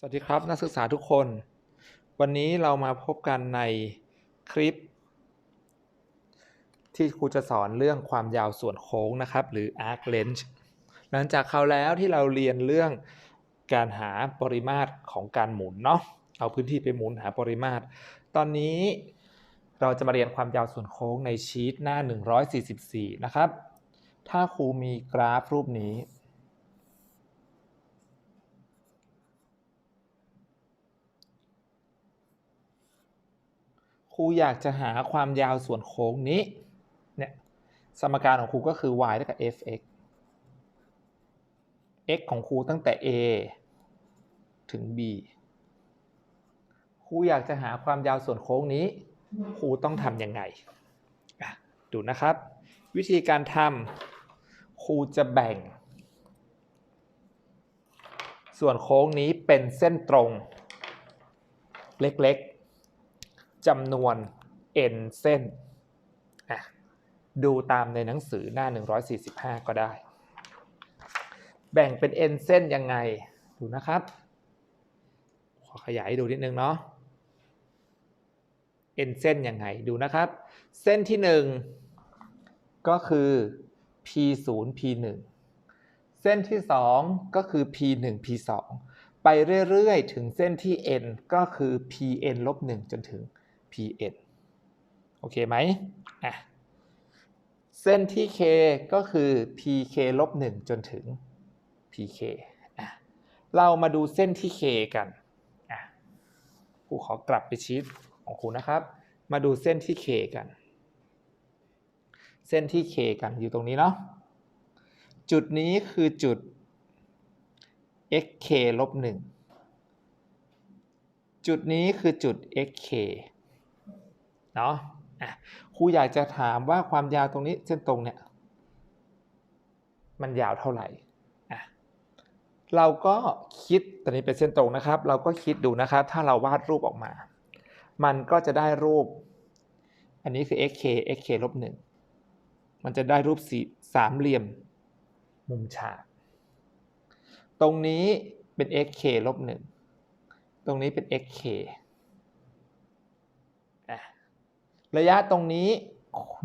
สวัสดีครับนักศึกษาทุกคน วันนี้เรามาพบกันในคลิป ที่ครูจะสอนเรื่องความยาวส่วนโค้งนะครับ หรือ arc length หลังจากคราวแล้วที่เราเรียนเรื่องการหาปริมาตรของการหมุนเนาะเอาพื้นที่ไปหมุนหาปริมาตร ตอนนี้เราจะมาเรียนความยาวส่วนโค้งในชีตหน้า 144 นะครับ ถ้าครูมีกราฟรูปนี้ รูอยากจะหาความยาวส่วนโค้งนี้เนี่ยสมการของครูก็คือ y เท่ากับ fx x ของครูตั้งแต่ a ถึง b ครูอยากจะหาความยาวส่วนโค้งนี้ ครูต้องทำยังไงดูนะครับ วิธีการทำครูจะแบ่ง ส่วนโค้งนี้เป็นเส้นตรง เล็กๆ จำนวน n เส้น ดูตามในหนังสือหน้า 145 ก็ได้ แบ่งเป็น n เส้นยังไง ดูนะครับ ขอขยายดูนิดนึงเนาะ n เส้นยังไง ดูนะครับ เส้นที่ 1 ก็คือ p 0 p 1เส้นที่ 2 ก็คือ p 1 p 2ไปเรื่อย ๆ ถึงเส้นที่ n ก็คือ pn ลบ1จนถึง pn โอเคไหมอะเส้นที่ k ก็คือ pk ลบ1จนถึง pk อะเรามาดูเส้นที่ k กันอะครูขอกลับไปชีตของครูนะครับ มาดูเส้นที่ k กัน เส้นที่ k กันอยู่ตรงนี้เนาะจุดนี้คือจุด xk ลบ1จุดนี้คือจุด xk เนาะครูอยากจะถามว่าความยาวตรงนี้เส้นตรงเนี่ยมันยาวเท่าไหร่เราก็คิดตอนนี้เป็นเส้นตรงนะครับ เราก็คิดดูนะครับ ถ้าเราวาดรูปออกมา มันก็จะได้รูป อันนี้คือ xk xk ลบ1มันจะได้รูปสี่สามเหลี่ยม มุมฉาก ตรงนี้เป็น xk ลบ1ตรงนี้เป็น xk อะ ระยะตรงนี้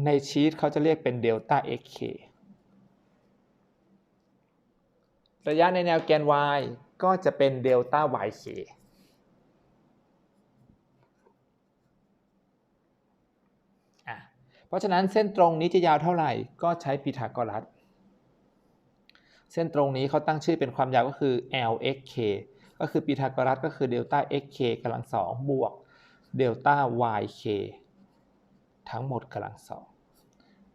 ในชีตเขาจะเรียกเป็นเดลต้า xk ระยะในแนวแกน y ก็จะเป็นเดลต้า yk เพราะฉะนั้นเส้นตรงนี้จะยาวเท่าไหร่ก็ใช้พีทาโกรัส เส้นตรงนี้เขาตั้งชื่อเป็นความยาวก็คือ lxk ก็คือพีทาโกรัสก็คือเดลต้า xk กำลังสองบวกเดลต้า yk ทั้งหมดกำลังสอง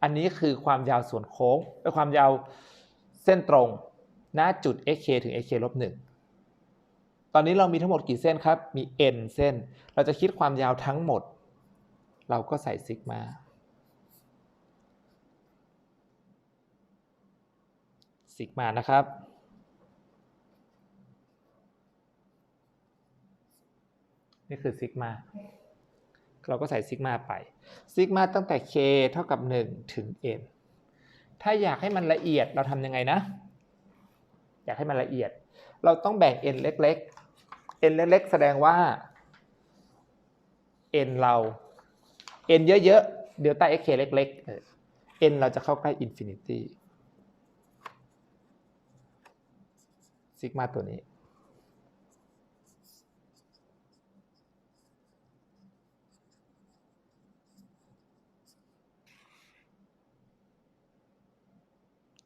อันนี้คือความยาวส่วนโค้งเป็นความยาวเส้นตรงณจุด xk ถึง xk ลบ1ตอนนี้เรามีทั้งหมดกี่เส้นครับ มี n เส้น เราจะคิดความยาวทั้งหมด เราก็ใส่ซิกมา ซิกมานะครับ นี่คือซิกมา เราก็ใส่ซิกมาไปซิกมาตั้งแต่ k เท่ากับ 1 ถึง n ถ้าอยากให้มันละเอียดเราทำยังไงนะ อยากให้มันละเอียด เราต้องแบ่ง n เล็กๆ n เล็กๆ แสดงว่า n เรา n เยอะๆ เดลต้า xk เล็กๆ n เราจะเข้าใกล้อินฟินิตี้ซิกมาตัวนี้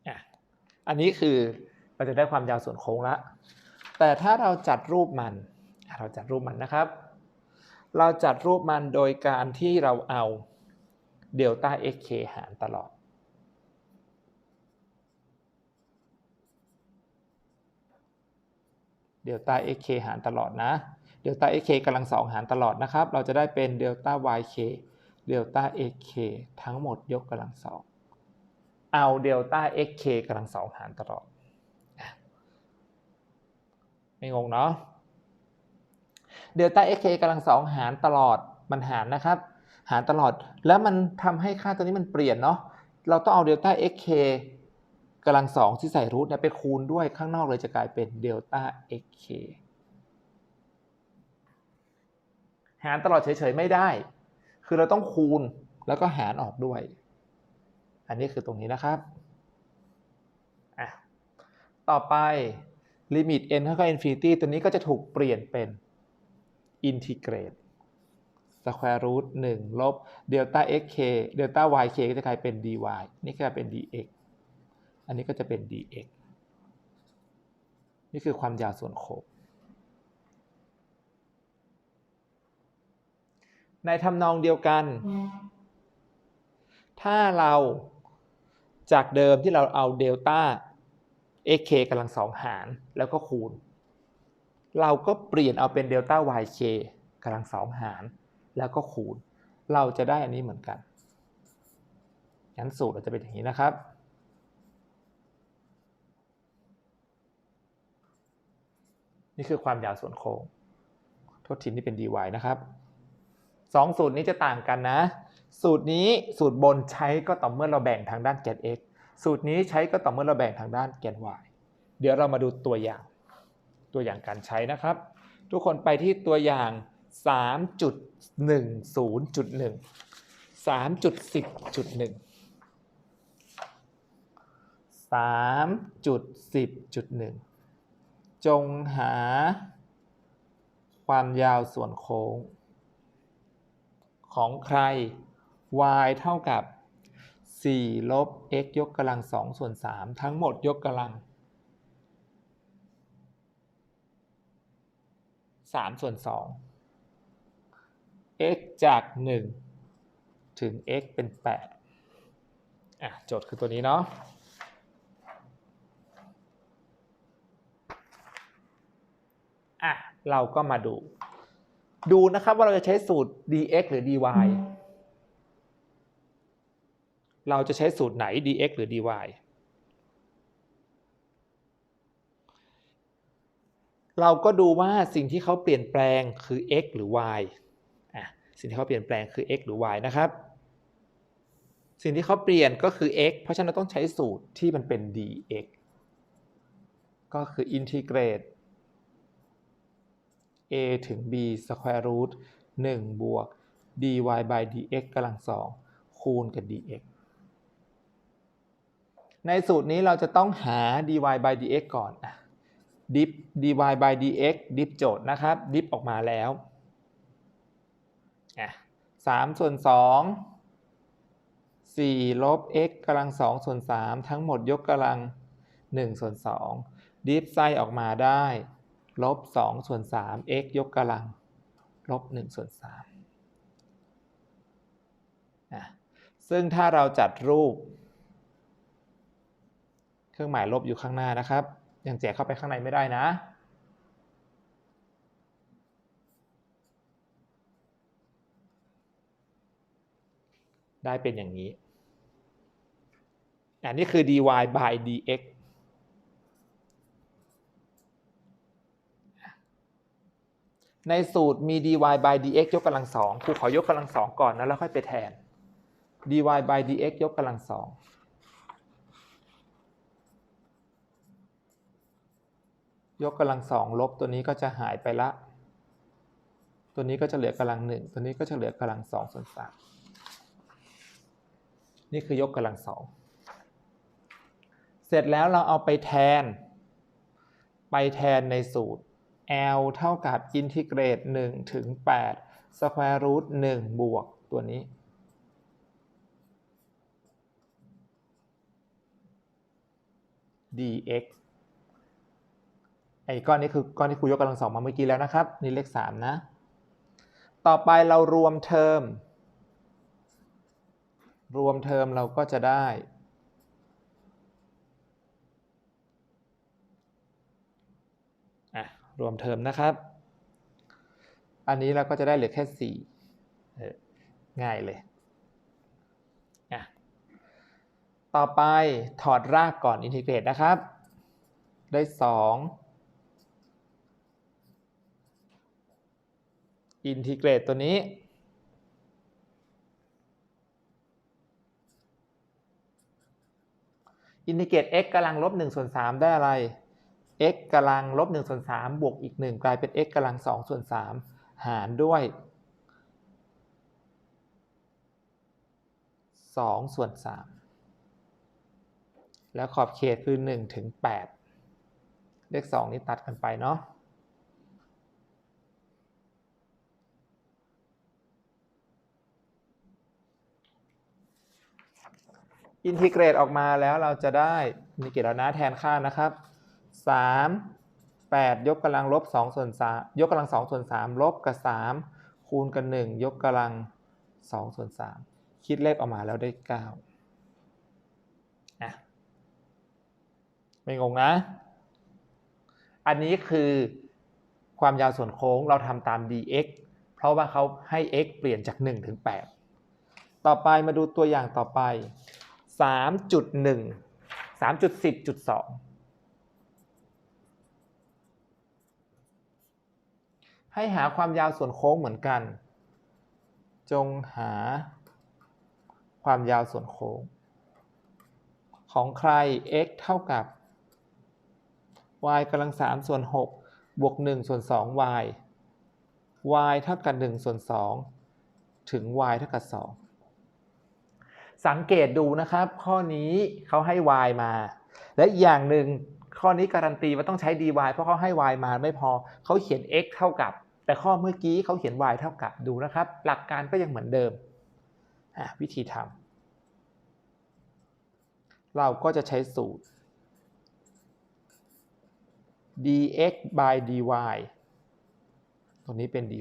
อะ อันนี้คือเราจะได้ความยาวส่วนโค้งแล้วแต่ถ้าเราจัดรูปมัน เราจัดรูปมันนะครับ เราจัดรูปมันโดยการที่เราเอาเดลต้า xk หารตลอด เดลต้า xk หารตลอดนะ เดลต้า xk กำลังสองหารตลอดนะครับ เราจะได้เป็นเดลต้า yk เดลต้า xk ทั้งหมดยกกำลังสอง เอาเดลต้า xk กำลังสองหารตลอด ไม่งงเนาะเดลต้า xk กำลังสองหารตลอดมันหารนะครับ หารตลอดแล้วมันทำให้ค่าตัวนี้มันเปลี่ยนเนาะเราต้องเอาเดลต้า xk กำลังสองที่ใส่รูทเนี่ยไปคูณด้วยข้างนอกเลยจะกลายเป็นเดลต้า xk หารตลอดเฉยๆไม่ได้ คือเราต้องคูณแล้วก็หารออกด้วย อันนี้คือตรงนี้นะครับอะต่อไปลิมิต n เท่ากับ infinity ตัวนี้ก็จะถูกเปลี่ยนเป็น integrate square root 1 ลบ delta x k delta y k ก็จะกลายเป็น dy นี่ก็จะเป็น dx อันนี้ก็จะเป็น dx นี่คือความยาวส่วนโค้งในทำนองเดียวกัน ถ้าเรา จากเดิมที่เราเอาเดลต้า xk กำลังสองหาร แล้วก็คูณ เราก็เปลี่ยนเอาเป็นเดลต้า yk กำลังสองหาร แล้วก็คูณ เราจะได้อันนี้เหมือนกัน งั้นสูตรเราจะเป็นอย่างนี้นะครับ นี่คือความยาวส่วนโค้ง โทษทีนี่เป็น dy นะครับสองสูตรนี้จะต่างกันนะ สูตรนี้สูตรบนใช้ก็ต่อเมื่อเราแบ่งทางด้านแกน x สูตรนี้ใช้ก็ต่อเมื่อเราแบ่งทางด้านแกน y เดี๋ยวเรามาดูตัวอย่าง ตัวอย่างการใช้นะครับ ทุกคนไปที่ตัวอย่าง 3.10.1 3.10.1 3.10.1 จงหา ความยาวส่วนโค้ง ของใคร y เท่ากับ 4 ลบ x ยกกำลัง 2 ส่วน 3 ทั้งหมดยกกำลัง 3 ส่วน 2 x จาก 1 ถึง x เป็น 8 อะโจทย์คือตัวนี้เนาะอะเราก็มาดู ดูนะครับว่าเราจะใช้สูตร dx หรือ dy เราจะใช้สูตรไหน dx หรือ dy เราก็ดูว่าสิ่งที่เขาเปลี่ยนแปลงคือ x หรือ y อะสิ่งที่เขาเปลี่ยนแปลงคือ x หรือ y นะครับ สิ่งที่เขาเปลี่ยนก็คือ x เพราะฉะนั้นต้องใช้สูตรที่มันเป็น dx ก็คือ integrate a ถึง b square root 1 บวก dy by dx กำลัง2คูณกับ dx ในสูตรนี้เราจะต้องหา dy by dx ก่อน ดิฟ dy by dx ดิฟโจทย์นะครับ ดิฟออกมาแล้วอะ3ส่วน2 4ลบ x กำลัง2ส่วน3ทั้งหมดยกกำลัง1ส่วน2ดิฟไส้ออกมาได้ลบ2ส่วน3 x ยกกำลังลบ1ส่วน3นะซึ่งถ้าเราจัดรูป รื่องหมายลบอยู่ข้างหน้านะครับ ยังแจกเข้าไปข้างในไม่ได้นะได้เป็นอย่างนี้ อันนี้คือ dy by dx ในสูตรมี dy by dx ยกกำลังสองครูขอยกกำลังสองก่อนนะแล้วค่อยไปแทน dy by dx ยกกำลังสอง ยกกำลังสองลบตัวนี้ก็จะหายไปละ ตัวนี้ก็จะเหลือกำลังหนึ่งตัวนี้ก็จะเหลือกำลังสองส่วนสามนี่คือยกกำลังสองเสร็จแล้วเราเอาไปแทน ไปแทนในสูตร L เท่ากับอินทิเกรต1ถึง8 square root 1บวกตัวนี้ dx ไอ้ก้อนนี้คือก้อนที่ครูยกกำลังสองมาเมื่อกี้แล้วนะครับ นี่เลข3นะ ต่อไปเรารวมเทอม รวมเทอมเราก็จะได้รวมเทอมนะครับ อันนี้เราก็จะได้เหลือแค่สี่ง่ายเลยอะต่อไปถอดรากก่อนอินทิเกรตนะครับ ได้ส อินทิเกรตตัวนี้ อินทิเกรต x กำลังลบ1ส่วน3ได้อะไร x กำลังลบ1ส่วน3บวกอีก 1 กลายเป็น x กำลัง2ส่วน3หารด้วย2ส่วน3แล้วขอบเขตคือ 1 ถึง 8 เลข 2 นี้ตัดกันไปเนาะ อินทิเกรตออกมาแล้วเราจะได้อินทิเกรตแล้วนะแทนค่านะครับ 3 8 ยกกำลังลบ2ส่วน3ยกกำลัง2ส่วน3ลบกับ 3 คูณกับ1ยกกำลัง2ส่วน3คิดเลขออกมาแล้วได้9อะไม่งงนะ อันนี้คือความยาวส่วนโค้งเราทำตาม dx เพราะว่าเขาให้ x เปลี่ยนจาก 1 ถึง 8 ต่อไปมาดูตัวอย่างต่อไป 3.1 3.10.2 ให้หาความยาวส่วนโค้งเหมือนกัน จงหาความยาวส่วนโค้ง ของใคร x เท่ากับ y กำลัง3ส่วน6บวก1ส่วน 2 y y เท่ากับ1ส่วน 2 ถึง y เท่ากับ 2 สังเกตดูนะครับ ข้อนี้เขาให้ y มา และอีกอย่างหนึ่งข้อนี้การันตีว่าต้องใช้ dy เพราะเขาให้ y มาไม่พอเขาเขียน x เท่ากับ แต่ข้อเมื่อกี้เขาเขียน y เท่ากับดูนะครับ หลักการก็ยังเหมือนเดิมวิธีทำเราก็จะใช้สูตร dx by dy ตรงนี้เป็น dy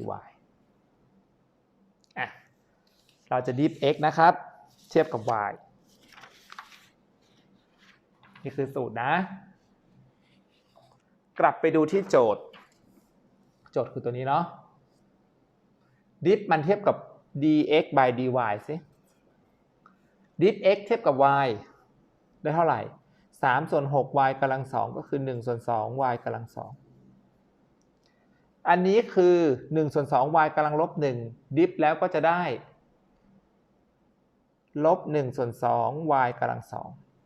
อะเราจะดิฟ x นะครับ เทียบกับ y นี่คือสูตรนะ กลับไปดูที่โจทย์ โจทย์คือตัวนี้เนาะดิฟมันเทียบกับ dx by dy สิดิฟ x เทียบกับ y ได้เท่าไหร่ 3 ส่วน 6 y กำลัง 2 ก็คือ 1 ส่วน 2 y กำลัง 2 อันนี้คือ 1 ส่วน 2 y กำลังลบ 1 ดิฟแล้วก็จะได้ ลบ1ส่วน2 y กำลัง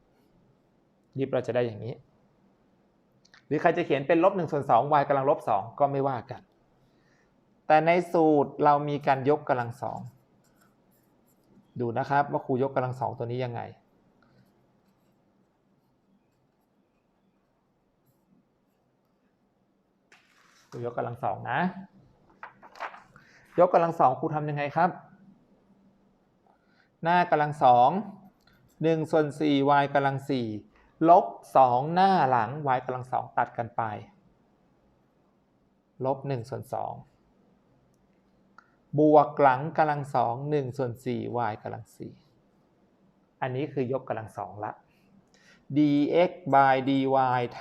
2ดิฟเราจะได้อย่างนี้ หรือใครจะเขียนเป็นลบ1ส่วน2 y กำลังลบ2ก็ไม่ว่ากัน แต่ในสูตรเรามีการยกกำลัง2ดูนะครับว่าครูยกกำลัง2ตัวนี้ยังไงยกกำลังสองนะ ยกกำลังสองครูทำยังไงครับ หน้ากำลังสองหนึ่งส่วนสี่ y กำลังสี่ลบสองหน้าหลัง y กำลังสองตัดกันไป ลบหนึ่งส่วนสองบวกหลังกำลังสองหนึ่งส่วนสี่ y กำลังสี่อันนี้คือยกกำลังสองละ dx by dy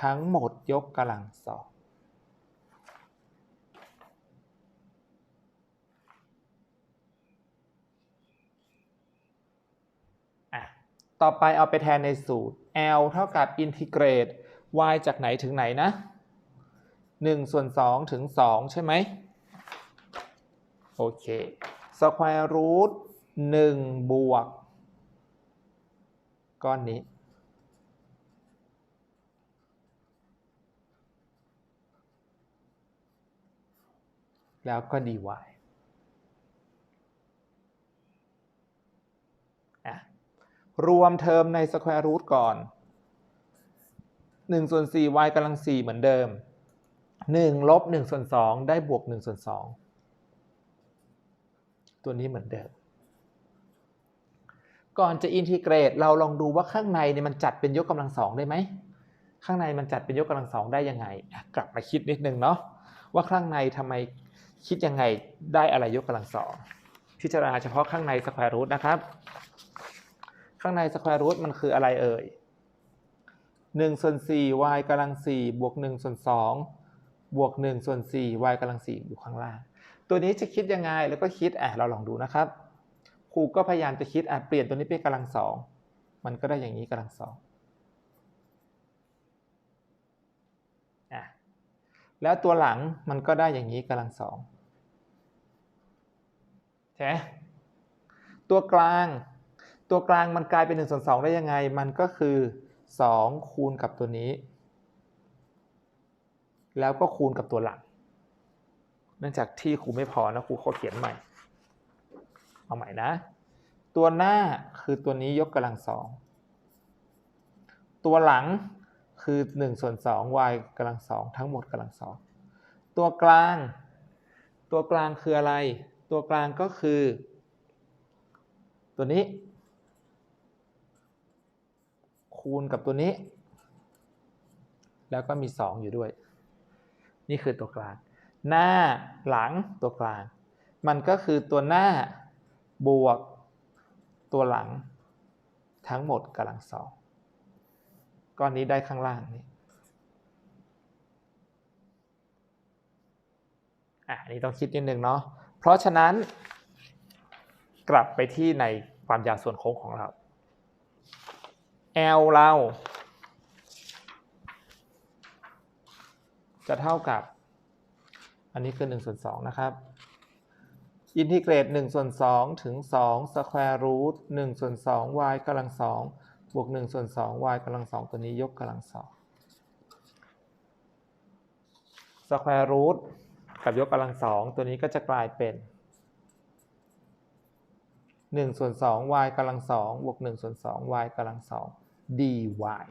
ทั้งหมดยกกำลังสอง ต่อไปเอาไปแทนในสูตร L เท่ากับอินทิเกรต y จากไหนถึงไหนนะ 1 ส่วน 2 ถึง 2 ใช่ไหมโอเค square root 1บวก ก้อนนี้ แล้วก็ dy รวมเทอมใน square root ก่อน1ส่วน 4 y กำลัง 4 เหมือนเดิม 1 ลบ1ส่วน 2 ได้บวก1ส่วน 2 ตัวนี้เหมือนเดิม ก่อนจะอินทิเกรต เราลองดูว่าข้างในเนี่ยมันจัดเป็นยกกำลังสองได้ไหม ข้างในมันจัดเป็นยกกำลังสองได้ยังไง กลับมาคิดนิดนึงเนาะว่าข้างในทำไมคิดยังไงได้อะไรยกกำลังสองพิจารณาเฉพาะข้างใน square root นะครับ ข้างในสแควร์รูทมันคืออะไรเอ่ย1ส่วน4 y กำลัง4บวก1ส่วน2บวก1ส่วน4 y กำลัง4อยู่ข้างล่าง ตัวนี้จะคิดยังไงแล้วก็คิดอะเราลองดูนะครับครูก็พยายามจะคิดอะเปลี่ยนตัวนี้เป็นกำลังสองมันก็ได้อย่างนี้กำลังสองอะแล้วตัวหลังมันก็ได้อย่างนี้กำลังสองใช่ตัวกลาง ตัวกลางมันกลายเป็น1ส่วน2ได้ยังไง มันก็คือ 2 คูณกับตัวนี้ แล้วก็คูณกับตัวหลัง เนื่องจากที่ครูไม่พอนะครูขอเขียนใหม่ เอาใหม่นะ ตัวหน้าคือตัวนี้ยกกำลังสองตัวหลังคือ1ส่วน2 y กำลังสองทั้งหมดกำลังสองตัวกลาง ตัวกลางคืออะไร ตัวกลางก็คือ ตัวนี้ คูณกับตัวนี้ แล้วก็มี 2 อยู่ด้วย นี่คือตัวกลาง หน้าหลังตัวกลาง มันก็คือตัวหน้าบวกตัวหลัง ทั้งหมดกำลังสองก้อนนี้ได้ข้างล่างนี่อะอันนี้ต้องคิดนิดนึงเนาะเพราะฉะนั้นกลับไปที่ในความยาวส่วนโค้งของเรา L เรา จะเท่ากับ อันนี้คือ1ส่วน2นะครับ อินทิเกรต1ส่วน2ถึง2สแควร์รูท1ส่วน2 y กำลัง2บวก1ส่วน2 y กำลัง2ตัวนี้ยกกำลัง2สแควร์รูทกับยกกำลัง2ตัวนี้ก็จะกลายเป็น1ส่วน2 y กำลัง2บวก1ส่วน2 y กำลัง2 dy dy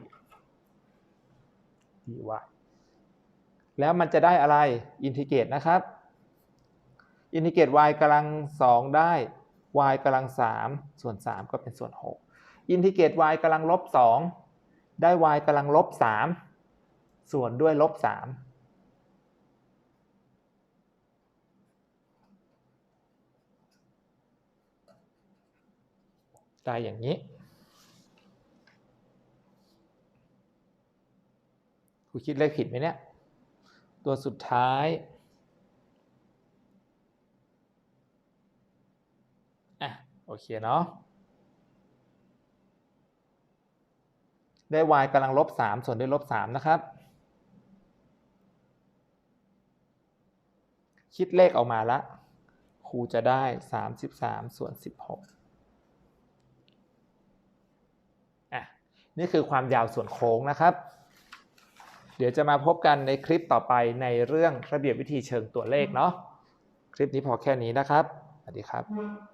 แล้วมันจะได้อะไรอินทิเกรตนะครับ อินทิเกรต y กำลัง 2 ได้ y กำลัง 3 ส่วน 3 ก็เป็นส่วน 6 อินทิเกรต y กำลังลบ 2 ได้ y กำลังลบ 3 ส่วนด้วยลบ 3ได้อย่างนี้ ครูคิดเลขผิดไหมเนี่ย ตัวสุดท้ายอะโอเคเนาะได้ y กำลังลบ 3 ส่วนด้วยลบ 3 นะครับ คิดเลขออกมาละครูจะได้ 33 ส่วน 16 อะ นี่คือความยาวส่วนโค้งนะครับ เดี๋ยวจะมาพบกันในคลิปต่อไปในเรื่องระเบียบวิธีเชิงตัวเลขเนาะคลิปนี้พอแค่นี้นะครับ สวัสดีครับ